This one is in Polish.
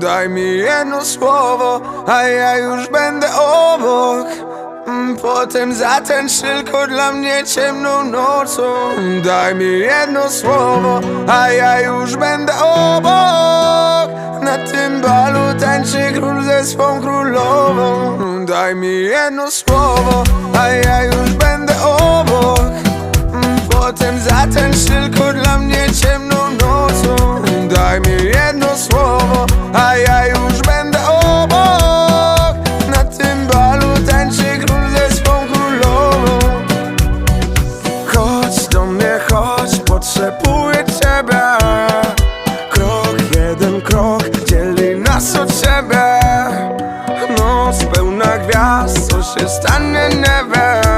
Daj mi jedno słowo, a ja już będę obok. Mm, potem zatęcz tylko dla mnie ciemną nocą. Daj mi jedno słowo, a ja już będę obok. Na tym balu tańczy król ze swą królową. Daj mi jedno słowo, a ja już będę obok. Mm, potem zatęcz tylko dla mnie a ja już będę obok. Na tym balu tańczy król ze swą królową Chodź do mnie, chodź, potrzebuję ciebie. Krok, jeden krok, dzieli nas od siebie. Noc pełna gwiazd, co się stanie, nie wiem.